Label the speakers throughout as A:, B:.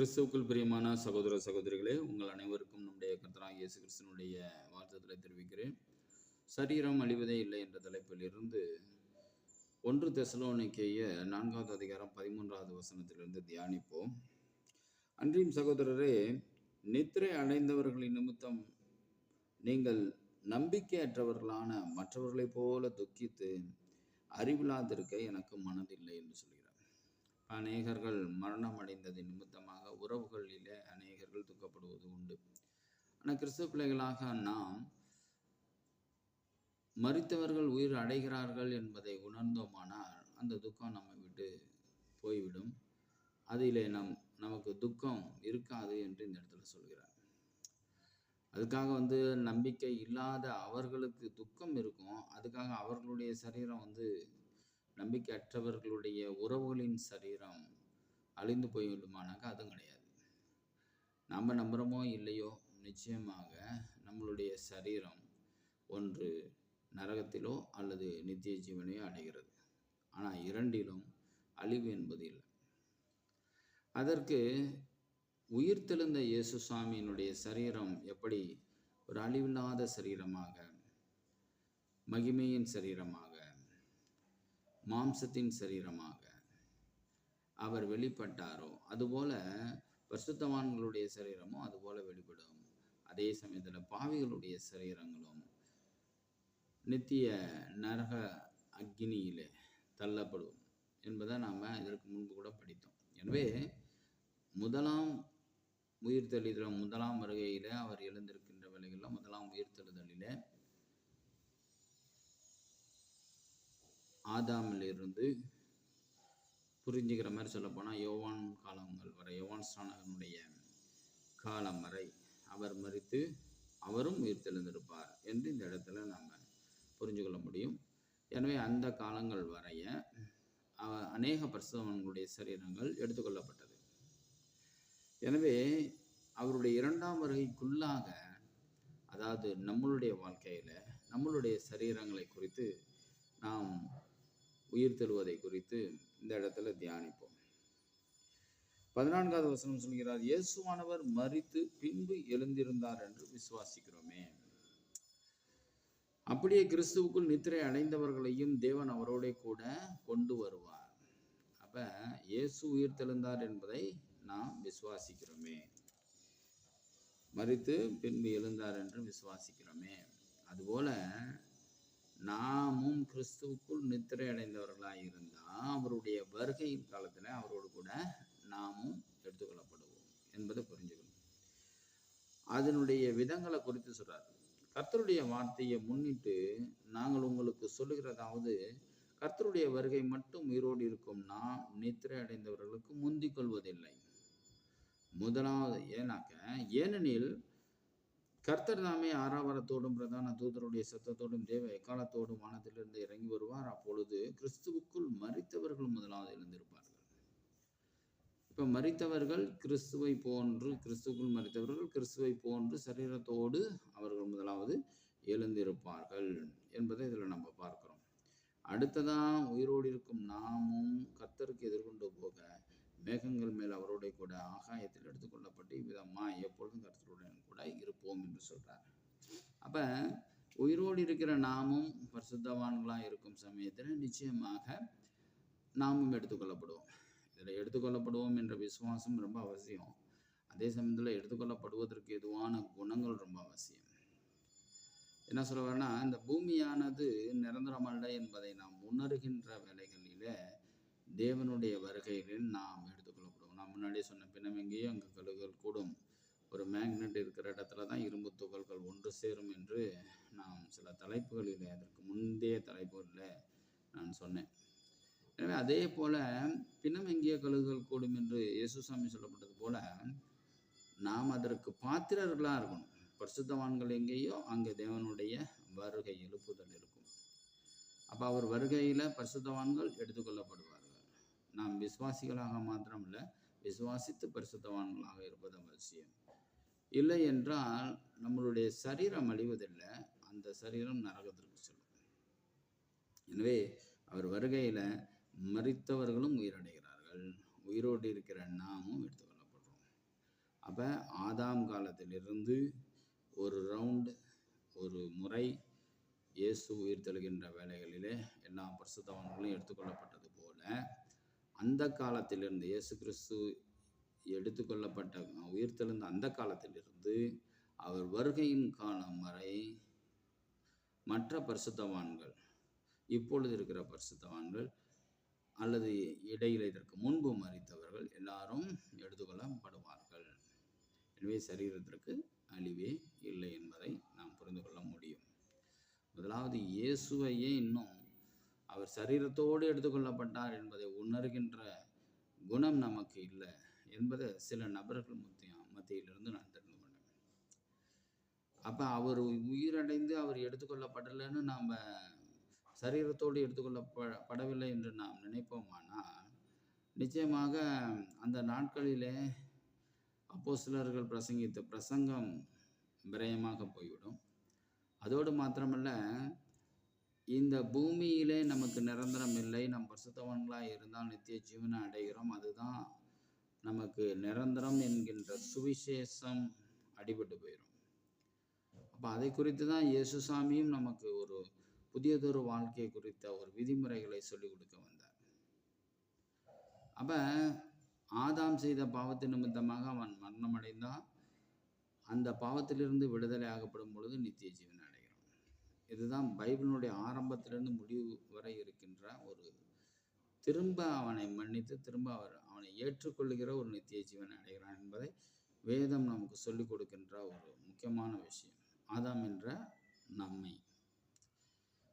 A: கிறிஸ்துவுக்குள் பிரியமான சகோதர சகோதரிகளே உங்கள் அனைவருக்கும் நம்முடைய கர்த்தராகிய இயேசு கிறிஸ்தனுடைய வார்த்தத்தை தெரிவிக்கிறேன். சரீரம் அழிவதே இல்லை என்ற தலைப்பில் இருந்து ஒன்று தெசலோனிக்கேய நான்காவது அதிகாரம் பதிமூன்றாவது வசனத்திலிருந்து தியானிப்போம். அன்றியும் சகோதரரே நித்திரை அடைந்தவர்களின் நிமித்தம் நீங்கள் நம்பிக்கையற்றவர்களான மற்றவர்களைப் போல துக்கித்து அறிவில்லாதிருக்க எனக்கு மனதில்லை என்று சொல்லுங்கள் அநேகர்கள் மரணம் அடைந்தது நிமித்தமாக உறவுகளிலே அநேகர்கள் துக்கப்படுவது உண்டு. ஆனால் கிறிஸ்துவ பிள்ளைகளாக நாம் மறித்தவர்கள் உயிர் அடைகிறார்கள் என்பதை உணர்ந்தோமானால் அந்த துக்கம் நம்மை விட்டு போய்விடும். அதிலே நம் நமக்கு துக்கம் இருக்காது என்று இந்த இடத்துல சொல்கிறார். அதுக்காக வந்து நம்பிக்கை இல்லாத அவர்களுக்கு துக்கம் இருக்கும். அதுக்காக அவர்களுடைய சரீரம் வந்து நம்பிக்கையற்றவர்களுடைய உறவுகளின் சரீரம் அழிந்து போய்விடுமானாக்கா அதுவும் கிடையாது. நாம் நம்புகிறோமோ இல்லையோ நிச்சயமாக நம்மளுடைய சரீரம் ஒன்று நரகத்திலோ அல்லது நித்திய ஜீவனையோ அடைகிறது. ஆனால் இரண்டிலும் அழிவு என்பது இல்லை. அதற்கு உயிர்த்தெழுந்த இயேசு சுவாமியினுடைய சரீரம் எப்படி? ஒரு அழிவில்லாத சரீரமாக மகிமையின் சரீரமாக மாம்சத்தின் சரீரமாக அவர் வெளிப்பட்டாரோ அதுபோல பரிசுத்தவான்களுடைய சரீரமும் அதுபோல வெளிப்படும். அதே சமயத்தில் பாவிகளுடைய சரீரங்களும் நித்திய நரக அக்னியிலே தள்ளப்படும் என்பதை நாம் இதற்கு முன்பு கூட படித்தோம். எனவே முதலாம் உயிர்த்தெழுதல் முதலாம் வருகையில் அவர் எழுந்திருக்கின்ற வேலைகளில் முதலாம் உயிர்த்தெழுதலில் ஆதாமிலிருந்து புரிஞ்சுக்கிற மாதிரி சொல்லப்போனால் யோவான் காலங்கள் வரை யோவான் ஸ்நானகனுடைய காலம் வரை அவர் மறித்து அவரும் உயிர் தெளிந்திருப்பார் என்று இந்த இடத்துல நாம் புரிஞ்சு கொள்ள முடியும். எனவே அந்த காலங்கள் வரைய அவ அநேக பரிசுத்தவான்களுடைய சரீரங்கள் எடுத்துக்கொள்ளப்பட்டது. எனவே அவருடைய இரண்டாம் வருகைக்குள்ளாக அதாவது நம்மளுடைய வாழ்க்கையில் நம்மளுடைய சரீரங்களை குறித்து நாம் உயிர் தெழுவதை குறித்து இந்த இடத்துல தியானிப்போம். பதினான்காவது வசனம் சொல்கிறார் இயேசுவானவர் மறித்து பின்பு எழுந்திருந்தார் என்று விசுவாசிக்கிறோமே. அப்படியே கிறிஸ்துவுக்குள் நித்திரை அடைந்தவர்களையும் தேவன் அவரோட கூட கொண்டு வருவார். அப்ப இயேசு உயிர் தெழுந்தார் என்பதை நாம் விசுவாசிக்கிறோமே. மறித்து பின்பு எழுந்தார் என்று விசுவாசிக்கிறோமே. அதுபோல நாமும் கிறிஸ்துவுக்குள் நித்திரை அடைந்தவர்களாக இருந்தால் அவருடைய வருகையின் காலத்தில் அவரோடு கூட நாமும் எடுத்துக்கொள்ளப்படுவோம் என்பதை புரிஞ்சுக்கணும். அதனுடைய விதங்களை குறித்து சொல்கிறார் கர்த்தருடைய வார்த்தையை முன்னிட்டு நாங்கள் உங்களுக்கு சொல்லுகிறதாவது கர்த்தருடைய வருகை மட்டும் உயிரோடு இருக்கும் நாம் நித்திரை அடைந்தவர்களுக்கு முந்திக் கொள்வதில்லை. முதலாவது ஏனாக்க ஏனெனில் கர்த்தர் தாமே ஆறாவரத்தோடும் பிரதான தூதருடைய சத்தத்தோடும் தேவ எக்காலத்தோடும் வானத்திலிருந்து இறங்கி வருவார். அப்பொழுது கிறிஸ்துவுக்குள் மறித்தவர்கள் முதலாவது எழுந்திருப்பார்கள். இப்ப மறித்தவர்கள் கிறிஸ்துவை போன்று கிறிஸ்துக்குள் மறித்தவர்கள் கிறிஸ்துவை போன்று சரீரத்தோடு அவர்கள் முதலாவது எழுந்திருப்பார்கள் என்பதை இதில் நம்ம பார்க்கிறோம். அடுத்ததான் உயிரோடு இருக்கும் நாமும் கர்த்தருக்கு எதிர்கொண்டு போக மேகங்கள் மேல் அவரோட கூட ஆகாயத்தில் எடுத்துக்கொள்ளப்பட்டு இவ்விதமா எப்பொழுதும் என்று சொல்கிறார் அப்ப உயிரோடு இருக்கிற நாமும் பரிசுத்தவான்களாக இருக்கும் சமயத்தில் நிச்சயமாக நாமும் எடுத்துக்கொள்ளப்படுவோம். இதில் எடுத்துக்கொள்ளப்படுவோம் என்ற விசுவாசம் ரொம்ப அவசியம். அதே சமயத்தில் எடுத்துக்கொள்ளப்படுவதற்கு எதுவான குணங்கள் ரொம்ப அவசியம். என்ன சொல்ல வரேன்னா இந்த பூமியானது நிரந்தரமல்ல என்பதை நாம் உணர்கின்ற வேலைகளில் தேவனுடைய வருகைகளில் நாம் எடுத்துக்கொள்ளப்படுவோம். நான் முன்னாடியே சொன்ன பின்னம் எங்கேயும் அங்கே கழுகுகள் கூடும். ஒரு மேக்னெட் இருக்கிற இடத்துல தான் இரும்பு துகள்கள் ஒன்று சேரும் என்று நாம் சில தலைப்புகளில் அதற்கு முந்தைய தலைப்புகளில் நான் சொன்னேன். எனவே அதே போல பின்னம் எங்கேயோ கழுகுகள் கூடும் என்று இயேசுசாமி சொல்லப்பட்டது போல நாம் அதற்கு பாத்திரர்களாக இருக்கணும். பரிசுத்தவான்கள் எங்கேயோ அங்கே தேவனுடைய வருகை எழுப்புதல் இருக்கும். அப்போ அவர் வருகையில் பரிசுத்தவான்கள் எடுத்துக்கொள்ளப்படுவார்கள். நாம் விசுவாசிகளாக மாத்திரமல்ல விசுவாசித்து பரிசுத்தவான்களாக இருப்பது அவசியம். இல்லை என்றால் நம்மளுடைய சரீரம் அழிவதில்லை அந்த சரீரம் நரகத்திற்கு செல்லும். எனவே அவர் வருகையில் மறித்தவர்களும் உயிரடைகிறார்கள். உயிரோடு இருக்கிற நாமும் எடுத்துக்கொள்ளப்படுறோம் அப்போ ஆதாம் காலத்திலிருந்து ஒரு ரவுண்டு ஒரு முறை இயேசு உயிர்த்தெழுகின்ற வேலைகளிலே எல்லா பரிசுத்தவான்களும் எடுத்துக்கொள்ளப்பட்டது போல அந்த காலத்திலிருந்து இயேசு கிறிஸ்து எடுத்துக்கொள்ளப்பட்ட உயிர்த்தெழுந்த அந்த காலத்திலிருந்து அவர் வருகையின் காலம் வரை மற்ற பரிசுத்தவான்கள் இப்பொழுது இருக்கிற பரிசுத்தவான்கள் அல்லது இடையில இதற்கு முன்பு மறித்தவர்கள் எல்லாரும் எடுத்துக்கொள்ளப்படுவார்கள். எனவே சரீரத்திற்கு அழிவே இல்லை என்பதை நாம் புரிந்து கொள்ள முடியும். முதலாவது இயேசுவையே இன்னும் அவர் சரீரத்தோடு எடுத்துக்கொள்ளப்பட்டார் என்பதை உணர்கின்ற குணம் நமக்கு இல்லை. என்பதை சில நபர்கள் மத்திய மத்தியிலிருந்து நான் தெரிந்து கொண்டேன். அப்போ அவர் உயிரடைந்து அவர் எடுத்துக்கொள்ளப்படலைன்னு நாம் சரீரத்தோடு எடுத்துக்கொள்ளப்பட படவில்லை என்று நாம் நினைப்போமானால் நிச்சயமாக அந்த நாட்களிலே அப்போஸ்தலர்கள் பிரசங்கித்த பிரசங்கம் விரயமாக போய்விடும். அதோடு மாத்திரமல்ல இந்த பூமியிலே நமக்கு நிரந்தரம் இல்லை நம் பரிசுத்தவான்களாக இருந்தால் நித்திய ஜீவனை அடைகிறோம் அதுதான் நமக்கு நிரந்தரம் என்கின்ற சுவிசேஷம் அடிபட்டு போயிடும் அப்போ அதை குறித்து தான் இயேசுசாமியும் நமக்கு ஒரு புதியதொரு வாழ்க்கை குறித்த ஒரு விதிமுறைகளை சொல்லிக் கொடுக்க வந்தார். அப்போ ஆதாம் செய்த பாவத்து நிமித்தமாக அவன் மரணம் அடைந்தான் அந்த பாவத்திலிருந்து விடுதலை ஆகப்படும் பொழுது நித்திய ஜீவன் அடைகிறான். இதுதான் பைபிளினுடைய ஆரம்பத்திலிருந்து முடிவு வரை இருக்கின்ற ஒரு திரும்ப அவனை மன்னித்து திரும்ப அவர் அவனை ஏற்றுக்கொள்ளுகிற ஒரு நித்திய ஜீவன் அடைகிறான் என்பதை வேதம் நமக்கு சொல்லிக் கொடுக்கின்ற ஒரு முக்கியமான விஷயம். ஆதாம் என்ற நம்மை.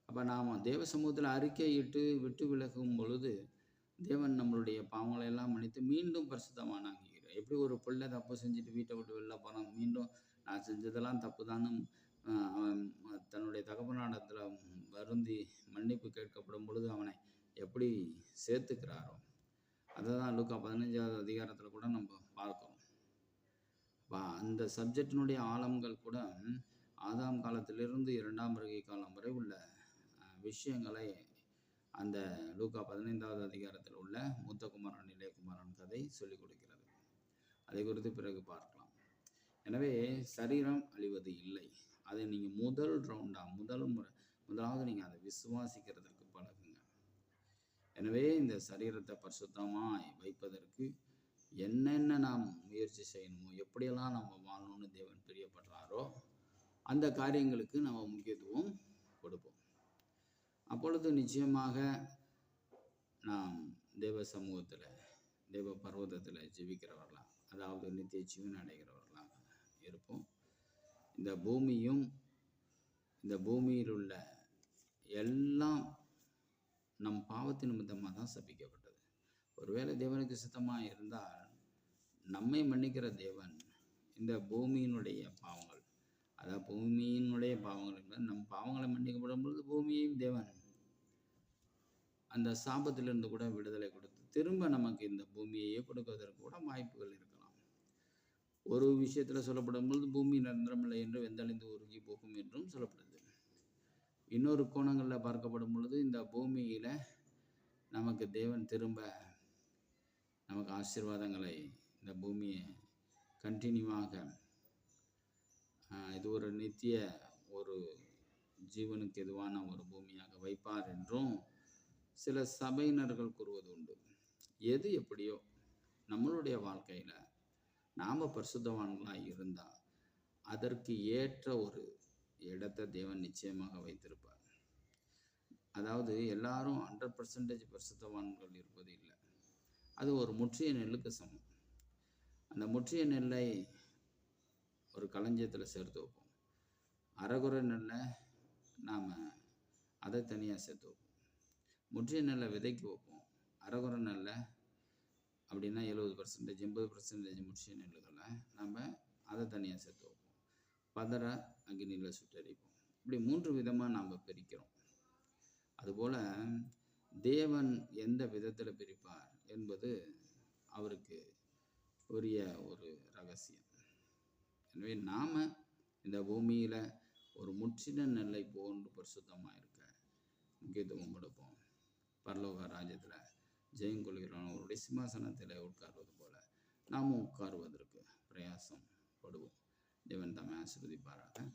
A: அப்போ நாம் தேவ சமூகத்தில் அறிக்கையிட்டு விட்டு விலகும் பொழுது தேவன் நம்மளுடைய பாவங்களை எல்லாம் மன்னித்து மீண்டும் பரிசுத்தமானாங்கிறார் எப்படி ஒரு பிள்ளை தப்பு செஞ்சுட்டு வீட்டை விட்டு வெளில போகிறான் மீண்டும் நான் செஞ்சதெல்லாம் தப்பு தானே அவன் தன்னுடைய தகப்பனாடத்தில் வருந்தி மன்னிப்பு கேட்கப்படும் பொழுது அவனை எப்படி சேர்த்துக்கிறாரோ அதை தான் லுக்கா பதினஞ்சாவது அதிகாரத்தில் கூட நம்ம பார்க்குறோம். அப்ப அந்த சப்ஜெக்டினுடைய ஆழங்கள் கூட ஆதாம் காலத்திலிருந்து இரண்டாம் வருகை காலம் வரை உள்ள விஷயங்களை அந்த லூக்கா பதினைந்தாவது அதிகாரத்தில் உள்ள மூத்த குமாரன் இளையகுமாரன் கதை சொல்லிக் கொடுக்கிறது. அதை குறித்து பிறகு பார்க்கலாம். எனவே சரீரம் அழிவது இல்லை. அதை நீங்கள் முதல் ரவுண்டாக முதல் முறை முதலாவது நீங்கள் அதை விசுவாசிக்கிறதற்கு எனவே இந்த சரீரத்தை பரிசுத்தமாய் வைப்பதற்கு என்னென்ன நாம் முயற்சி செய்யணுமோ எப்படியெல்லாம் நம்ம வாழணும்னு தேவன் பிரியப்படுறாரோ அந்த காரியங்களுக்கு நம்ம முக்கியத்துவம் கொடுப்போம். அப்பொழுது நிச்சயமாக நாம் தேவ சமூகத்தில் தேவ பர்வதத்தில் ஜீவிக்கிறவர்களாம் அதாவது நித்திய ஜீவன் அடைகிறவர்களாக இருப்போம். இந்த பூமியும் இந்த பூமியில் உள்ள எல்லாம் நம் பாவத்தின் நிமித்தமாக தான் சபிக்கப்பட்டது. ஒருவேளை தேவனுக்கு சித்தமாக இருந்தால் நம்மை மன்னிக்கிற தேவன் இந்த பூமியினுடைய பாவங்கள். அதாவது பூமியினுடைய பாவங்கள் என்பது நம் பாவங்களை மன்னிக்கப்படும் பொழுது பூமியையும் தேவன் அந்த சாபத்திலிருந்து கூட விடுதலை கொடுத்து திரும்ப நமக்கு இந்த பூமியையே கொடுப்பதற்கு கூட வாய்ப்புகள் இருக்கலாம். ஒரு விஷயத்தில் சொல்லப்படும் பொழுது பூமி நிரந்தரமில்லை என்று வெந்தழிந்து உருகி போகும் என்றும் சொல்லப்படுது. இன்னொரு கோணங்களில் பார்க்கப்படும் பொழுது இந்த பூமியில் நமக்கு தேவன் திரும்ப நமக்கு ஆசீர்வாதங்களை இந்த பூமியை கண்டினியூவாக இது ஒரு நித்திய ஒரு ஜீவனுக்கு எதுவான ஒரு பூமியாக வைப்பார் என்றும் சில சபையினர்கள் கூறுவது உண்டு. எது எப்படியோ நம்மளுடைய வாழ்க்கையில் நாம் பரிசுத்தவான்களாக இருந்தால் அதற்கு ஏற்ற ஒரு இடத்தை தேவன் நிச்சயமாக வைத்திருப்பார். அதாவது எல்லாரும் ஹண்ட்ரட் பர்சன்டேஜ் பரிசுத்தவான்கள் இருப்பது இல்லை. அது ஒரு முற்றிய நெல்லுக்கு சமம். அந்த முற்றிய நெல்லை ஒரு களஞ்சியத்தில் சேர்த்து வைப்போம். அரைகுறை நெல்லை நாம் அதை தனியாக சேர்த்து வைப்போம். முற்றிய நெல்லை விதைக்கு வைப்போம். அரைகுறை நெல்லை அப்படின்னா எழுபது பர்சன்டேஜ் எண்பது பர்சன்டேஜ் முற்றிய நெல்லுகளை நம்ம அதை தனியாக சேர்த்து வைப்போம். பதற அக்னியில் சுட்டரிப்போம். இப்படி மூன்று விதமாக நாம் பிரிக்கிறோம். அதுபோல் தேவன் எந்த விதத்தில் பிரிப்பார் என்பது அவருக்கு உரிய ஒரு ரகசியம். எனவே நாம் இந்த பூமியில் ஒரு முற்றின நெல்லை போன்று பரிசுத்தமாக இருக்க முக்கியத்துவம் கொடுப்போம். பரலோக ராஜ்யத்தில் ஜெயம் அவருடைய சிம்மாசனத்தில் உட்கார்வது போல நாமும் உட்காருவதற்கு பிரயாசம் படுவோம். Dewan Taman seperti Barat. Kan?